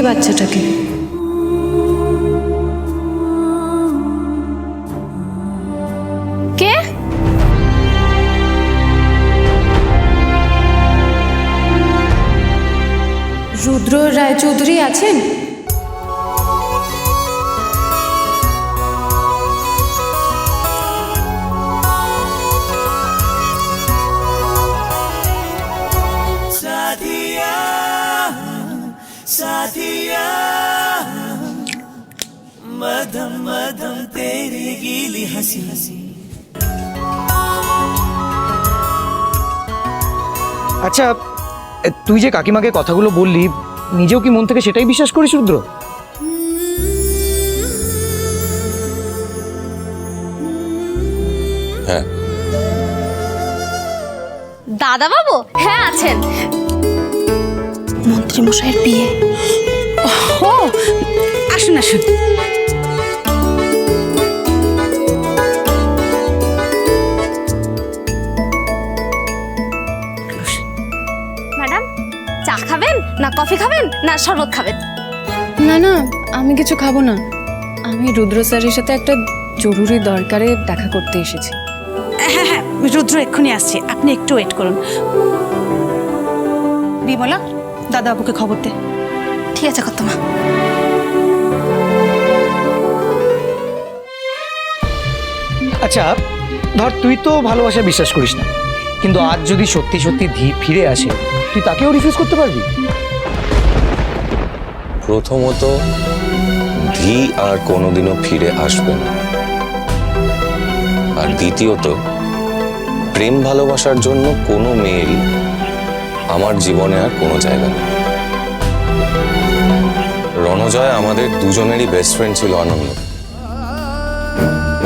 কি বাচ্চাটাকে। কে? রুদ্র রায়চৌধুরী আছেন? আচ্ছা তুই যে কাকিমাকে কথাগুলো বললি নিজেও কি মন থেকে সেটাই বিশ্বাস করিস রুদ্র? হ্যাঁ। দাদা বাবু হ্যাঁ আছেন। মন্ত্রী মশাইয়ের বিয়ে। ও আসুন আসুন। কফি খাবেন না শরবত খাবেন? না না আমি কিছু খাব না। আমি রুদ্র স্যারের সাথে একটা জরুরি দরকারে দেখা করতে এসেছি। হ্যাঁ হ্যাঁ রুদ্র এক্ষুনি আসছে। আপনি একটু ওয়েট করুন। বিমলা দাদা বাবুকে খবর দে। ঠিক আছে কত মা আচ্ছা ধর তুই তো ভালোবাসা বিশ্বাস করিস না। কিন্তু আজ যদি সত্যি সত্যি ধি ফিরে আসে তুই তাকেও রিফিউজ করতে পারবি? প্রথমত ধি আর কোনোদিনও ফিরে আসবে না। আর দ্বিতীয়ত, প্রেম ভালোবাসার জন্য কোনো মেয়েরই আমার জীবনে আর কোনো জায়গা নেই। রণজয় আমাদের দুজনেরই বেস্ট ফ্রেন্ড ছিল আনন্দ।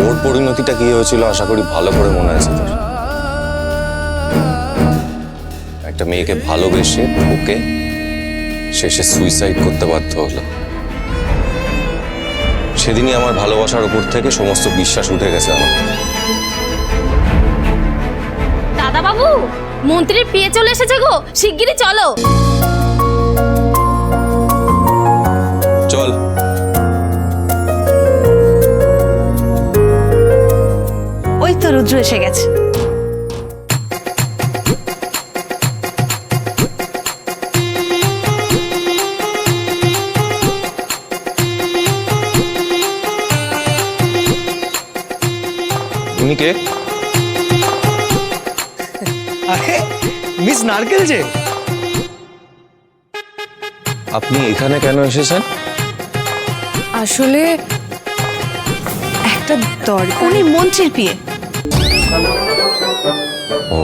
ওর পরিণতিটা কি হয়েছিল আশা করি ভালো করে মনে আছে তোর। একটা মেয়েকে ভালোবেসে ওকে শেষে সুইসাইড করতে বাধ্য হলো। সেদিনই আমার ভালোবাসার উপর থেকে সমস্ত বিশ্বাস উঠে গেছে আমার। দাদা বাবু মন্ত্রীর বিয়ে চলে এসেছে গো শিগগিরই চলো। চল। ওই তো রুদ্র এসে গেছে। উনি কে? আরে মিস নারকেল যে। আপনি এখানে কেন এসেছেন? আসলে একটা দরকার। উনি মন্ত্রীর বিয়ে ও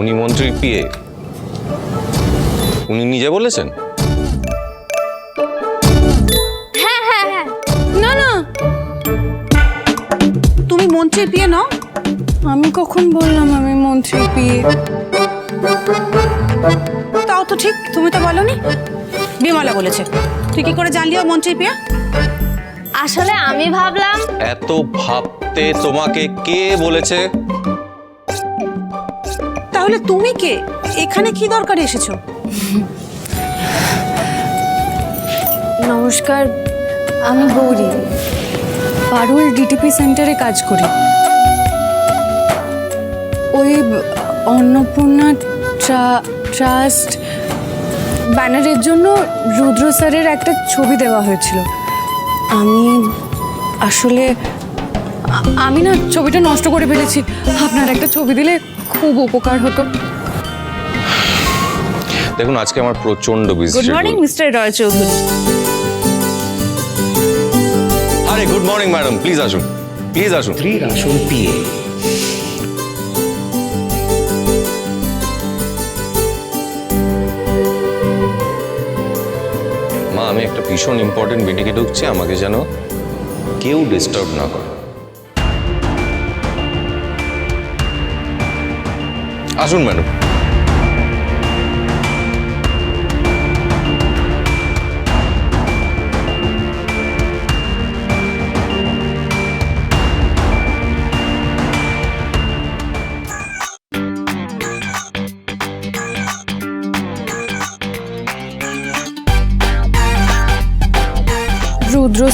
উনি মন্ত্রীর পিয়ে? উনি নিজে বলেছেন? বিয়ে নও। আমি কখন বললাম আমি মন্ত্রী বিয়ে তাও তো ঠিক তুমি তো বলনি। বিমলা বলেছে। তুই কি করে জানলি ও মন্ত্রীর বিয়ে আসলে আমি ভাবলাম এত ভাবতে তোমাকে কে বলেছে? তাহলে তুমি কে? এখানে কি দরকারে এসেছ? নমস্কার আমি গৌরী। পারুল ডিটিপি সেন্টারে কাজ করি। ওই অন্নপূর্ণা ট্রা- ট্রাস্ট ব্যানারের জন্য রুদ্র স্যারের একটা ছবি দেওয়া হয়েছিল। আমি আসলে আমি না ছবিটা নষ্ট করে ফেলেছি। আপনার একটা ছবি দিলে খুব উপকার হতো। দেখুন আজকে আমার প্রচণ্ড busy good morning Mister Roy Chowdhury আরে গুড মর্নিং ম্যাডাম প্লিজ আসুন প্লিজ আসুন স্ত্রীর আসল বিয়ে মা আমি একটা ভীষণ ইম্পর্টেন্ট মিটিংয়ে ঢুকছি আমাকে যেন কেউ ডিস্টার্ব না করে। আসুন ম্যাডাম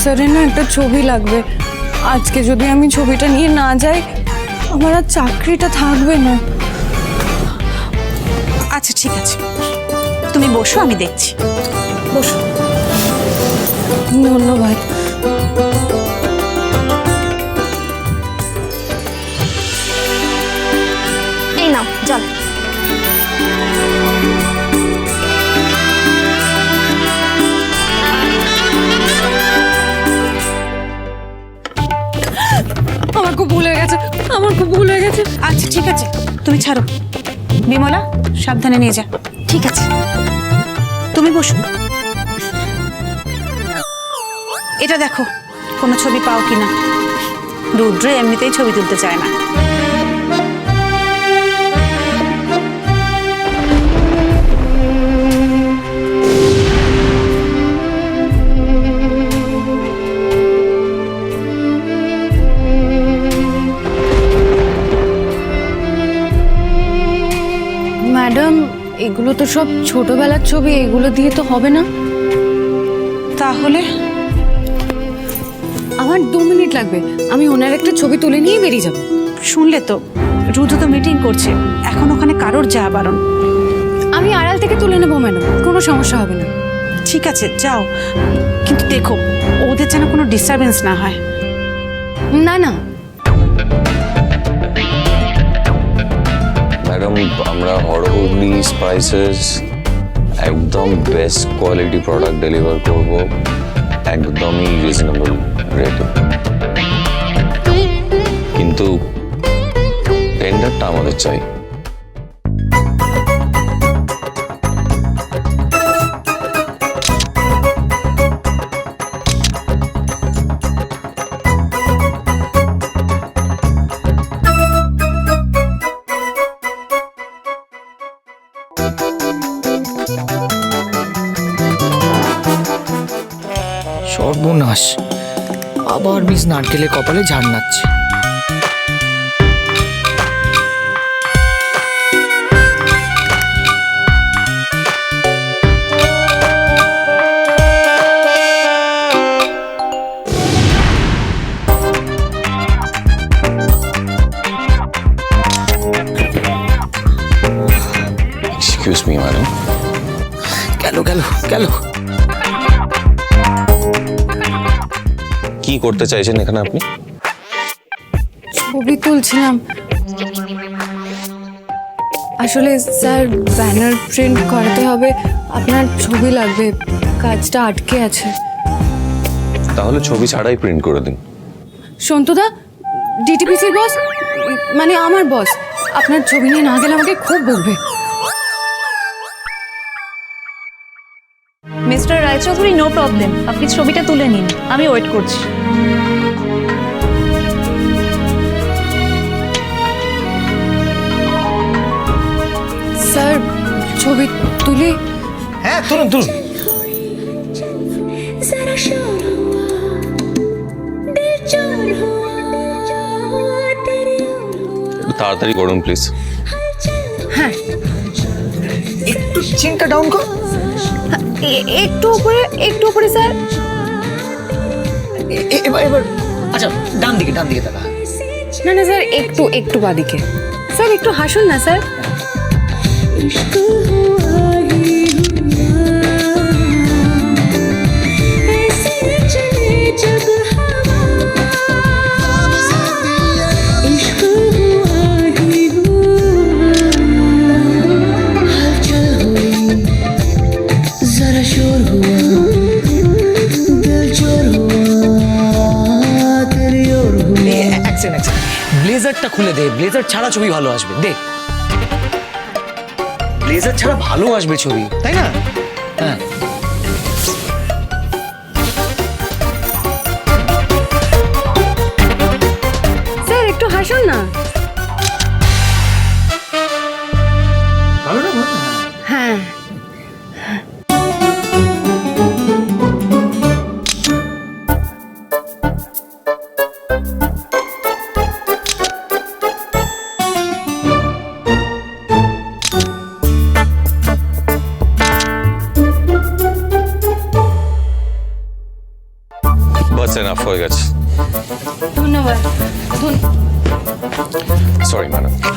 স্যারের না একটা ছবি লাগবে। আজকে যদি আমি ছবিটা নিয়ে না যাই আমার আর চাকরিটা থাকবে না। আচ্ছা ঠিক আছে। তুমি বসো আমি দেখছি। বসো। ধন্যবাদ। ঠিক আছে, তুমি ছাড়ো। বিমলা, সাবধানে নিয়ে যা। ঠিক আছে। তুমি বসো। এটা দেখো, কোনো ছবি পাও কিনা। রুদ্র এমনিতেই ছবি তুলতে চায় না। ম্যাডাম এগুলো তো সব ছোটবেলার ছবি এগুলো দিয়ে তো হবে না? তাহলে? আমার দু মিনিট লাগবে। আমি ওনার একটা ছবি তুলে নিয়ে বেরিয়ে যাব। শুনলে তো রুদ্র তো মিটিং করছে। এখন ওখানে কারোর যা বারণ। আমি আড়াল থেকে তুলে নেব ম্যাডাম। কোনো সমস্যা হবে না। ঠিক আছে যাও। কিন্তু দেখো ওদের যেন কোনো ডিস্টারবেন্স না হয়। না না। আমরা হরহুগলি স্পাইসেস একদম বেস্ট কোয়ালিটি প্রোডাক্ট ডেলিভার করব একদমই রিজনেবল রেটে কিন্তু টেন্ডারটা আমাদের চাই। মিস নারকেলের কপালে ঝাড় নাচ্ছে। করতে চাইছেন এখানে আপনি? ছবি তুলছিলাম। আসলে স্যার ব্যানার প্রিন্ট করাতে হবে। আপনার ছবি লাগবে। কাজটা আটকে আছে। তাহলে ছবি ছাড়াই প্রিন্ট করে দিন। সন্তুদা ডিটিপিসির বস মানে আমার বস আপনার ছবি নিয়ে না গেলে আমাকে খুব বলবে মিস্টার রায়চৌধুরী নো প্রবলেম আপনি ছবিটা তুলে নিন। আমি ওয়েট করছি। স্যার ছবি তুলি? হ্যাঁ তুলুন তুলুন। তাড়াতাড়ি করুন প্লিজ হ্যাঁ একটু চিন্তা ডাউন কর। একটু উপরে একটু উপরে স্যার। এবার এবার। আচ্ছা ডান দিকে ডান দিকে তাকা না না স্যার একটু একটু বাদিকে স্যার একটু হাসুন না স্যার। ব্লেজারটা খুলে দে। ব্লেজার ছাড়া ছবি ভালো আসবে। দে। ব্লেজার ছাড়া ভালো আসবে ছবি। তাই না? হ্যাঁ। স্যার, একটু হাসুন না? সরি ম্যাডাম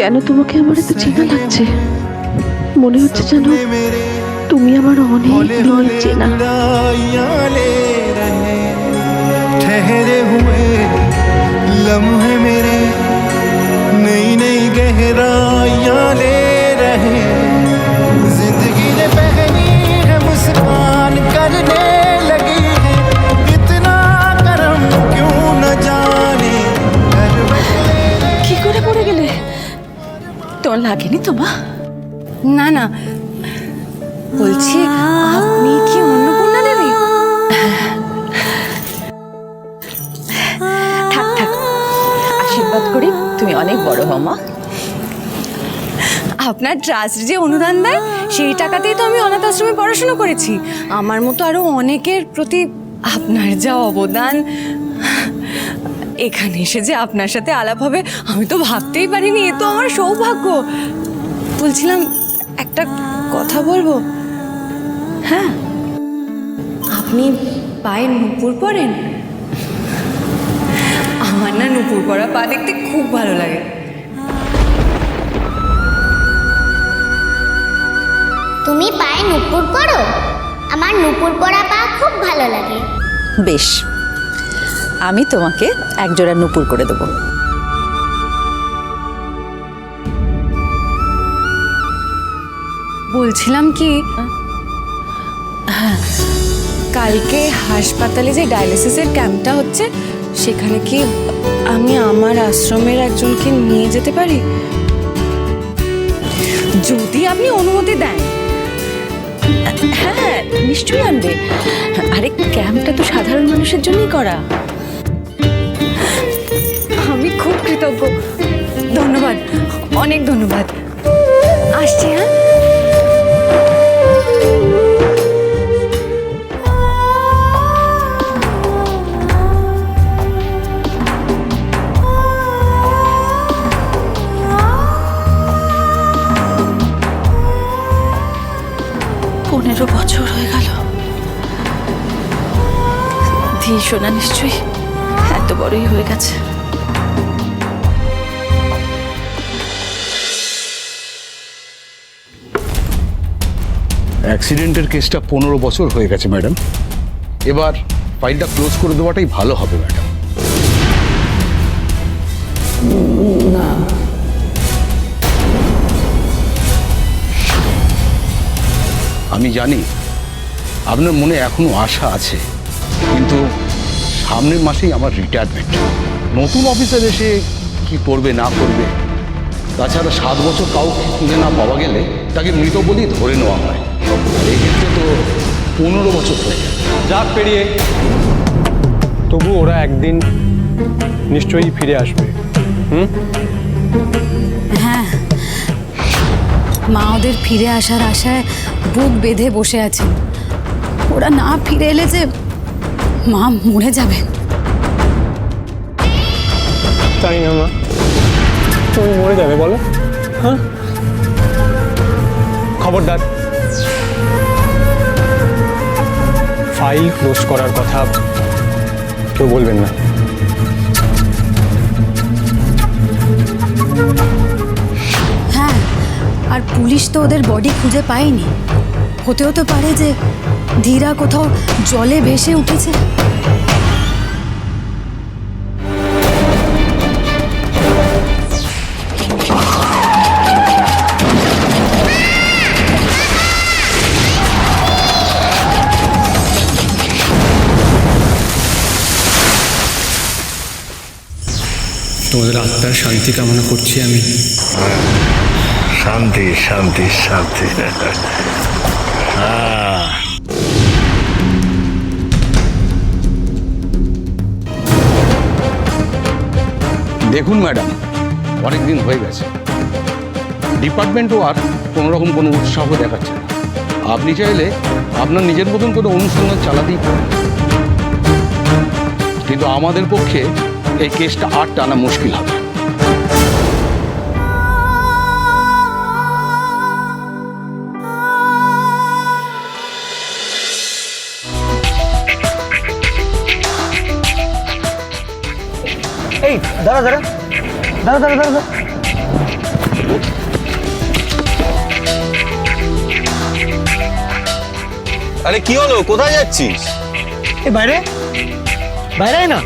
কেন তোমাকে আমার এত চেনা লাগছে মনে হচ্ছে যেন তুমি আমার অনেক দিনের চেনা ठहरे हुए लम्हे मेरे नई नई गहराइयां ले रहे লাগেনি তোমা না না। বলছি আপনি কি অন্নপূর্ণা দেবী থাক থাক। আশীর্বাদ করি তুমি অনেক বড় হও মা। আপনার ট্রাস্ট যে অনুদান দেয় সেই টাকাতেই তো আমি অনাথ আশ্রমে পড়াশোনা করেছি। আমার মতো আরও অনেকের প্রতি আপনার যা অবদান এখানে এসে যে আপনার সাথে আলাপ হবে আমি তো ভাবতেই পারিনি এ তো আমার সৌভাগ্য। বলছিলাম একটা কথা বলব? হ্যাঁ? আপনি পায়ে নুপুর পরেন? আমার না নুপুর পরা পা দেখতে খুব ভালো লাগে। তুমি পায়ে নুপুর পরো? আমার নুপুর পরা পা খুব ভালো লাগে। বেশ আমি তোমাকে একজোড়া নুপুর করে দেবো। বলছিলাম কি হ্যাঁ, কালকে হাসপাতালে যে ডায়ালিসিসের ক্যাম্পটা হচ্ছে সেখানে কি আমি আমার আশ্রমের একজনকে নিয়ে যেতে পারি? যদি আপনি অনুমতি দেন। হ্যাঁ নিশ্চয়ই আনবে। আরে ক্যাম্পটা তো সাধারণ মানুষের জন্যই করা। কৃতজ্ঞ ধন্যবাদ, অনেক ধন্যবাদ। আসছি হ্যাঁ? পনেরো বছর হয়ে গেল। ধী সোনা নিশ্চয়ই এত বড়ই হয়ে গেছে। অ্যাক্সিডেন্টের কেসটা পনেরো বছর হয়ে গেছে ম্যাডাম। এবার ফাইলটা ক্লোজ করে দেওয়াটাই ভালো হবে ম্যাডাম। আমি জানি আপনার মনে এখনও আশা আছে কিন্তু সামনের মাসেই আমার রিটায়ারমেন্ট নতুন অফিসার এসে কি করবে না করবে? তাছাড়া সাত বছর কাউকে খুঁজে না পাওয়া গেলে তাকে মৃত বলেই ধরে নেওয়া হয়। এক্ষেত্রে তো পনেরো বছর হয়ে যায় যাক পেরিয়ে। তবু ওরা একদিন নিশ্চয়ই ফিরে আসবে। হুম? হ্যাঁ। মা ওদের ফিরে আসার আশায় বুক বেঁধে বসে আছেন। ওরা না ফিরে এলে যে মা মরে যাবে। তাই না মা। তুমি মরে যাবে বলো। হ্যাঁ? খবরদার। ফাইল ক্লোজ করার কথা কেউ বলবেন না। হ্যাঁ আর পুলিশ তো ওদের বডি খুঁজে পায়নি। হতেও তো পারে যে ধীরা কোথাও জলে ভেসে উঠেছে। তোমাদের আত্মার শান্তি কামনা করছি আমি। শান্তি শান্তি শান্তি। হ্যাঁ দেখুন ম্যাডাম অনেক দিন হয়ে গেছে। ডিপার্টমেন্টও আর কোনো রকম কোনো উৎসাহ দেখাচ্ছে না। আপনি চাইলে আপনার নিজের মতন কোনো অনুসন্ধান চালাতেই পারেন। কিন্তু আমাদের পক্ষে এই কেসটা আর টানা মুশকিল হবে এই দাঁড়া দাঁড়া দাঁড়া দাঁড়া দাঁড়া দাঁড়া। আরে কি হলো কোথায় যাচ্ছিস এই বাইরে বাইরে আয় না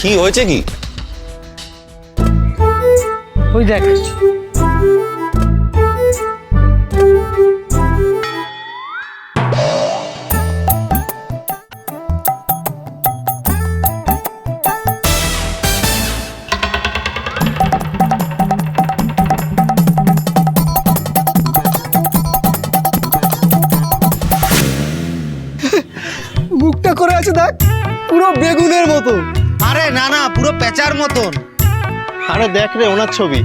কি হয়েছে কি? ওই দেখ। মুখটা করে আছে দেখ পুরো বেগুনের মতো। না না পুরো পেঁচার মতন। আরে দেখ রে ওনার ছবি।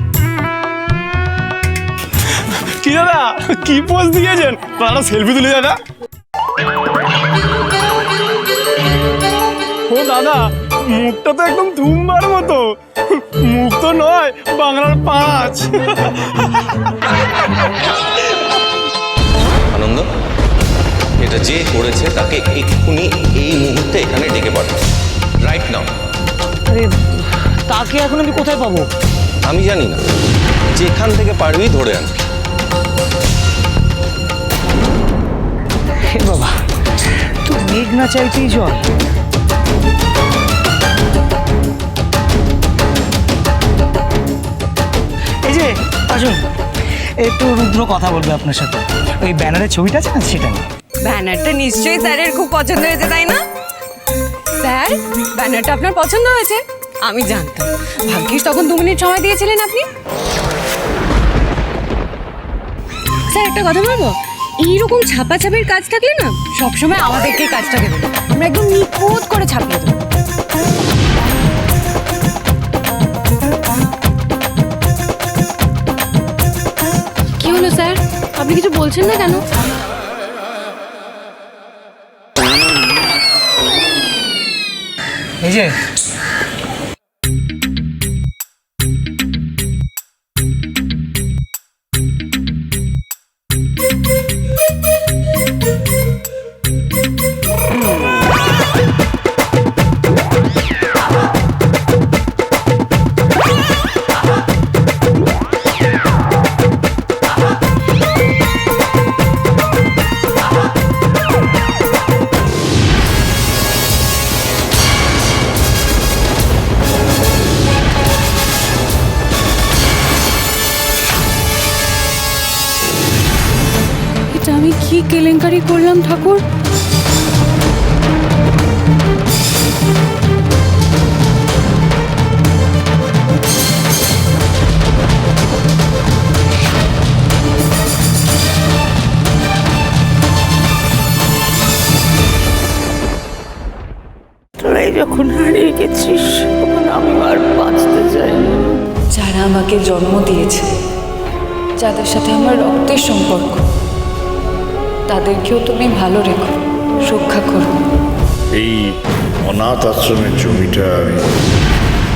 কি দাদা কি পোজ দিয়েছেন? তারা সেলফি তুলে দাদা। ও দাদা মুখটা তো একদম ধুমবার মতো। মুখ তো নয় বাংলার পাঁচ। আনন্দ এটা যে করেছে তাকে এক্ষুনি এই মুহূর্তে এখানে ডেকে পাঠাও। রাইট নাও আরে তাকে এখন আমি কোথায় পাবো? আমি জানি না। যেখান থেকে পারবি ধরে আনবি হে বাবা তুই মেঘ না চাইতেই জল এই যে আসুন। একটু রুদ্র কথা বলবে আপনার সাথে। ওই ব্যানারের ছবিটা আছে না সেটা নিয়ে? ব্যানারটা নিশ্চয়ই স্যারের খুব পছন্দ হয়েছে তাই না? স্যার, ব্যানারটা আপনার পছন্দ হয়েছে? আমি জানতাম। ভাগ্যিস তখন দু মিনিট সময় দিয়েছিলেন আপনি। স্যার, একটা কথা বলব? এইরকম ছাপাছাপির কাজ থাকলে না, সবসময় আমাদেরকে কাজটা দেবেন। আমরা একদম নিখুঁত করে ছাপিয়ে দেবো। কি হলো, স্যার? আপনি কিছু বলছেন না কেন? যে কেলেঙ্কারি করলাম ঠাকুর। যখন হারিয়ে গেছিস তখন আমি আর বাঁচতে চাই যারা আমাকে জন্ম দিয়েছে যাদের সাথে আমার রক্তের সম্পর্ক তাদেরকেও তুমি ভালো রেখো রক্ষা করো। এই অনাথ আশ্রমের জমিটা আমি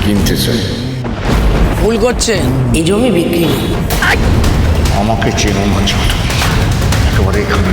কিনতে চাই। ভুল করছেন এই জমি বিক্রি আমাকে চেনো না ছোট একেবারে এখানে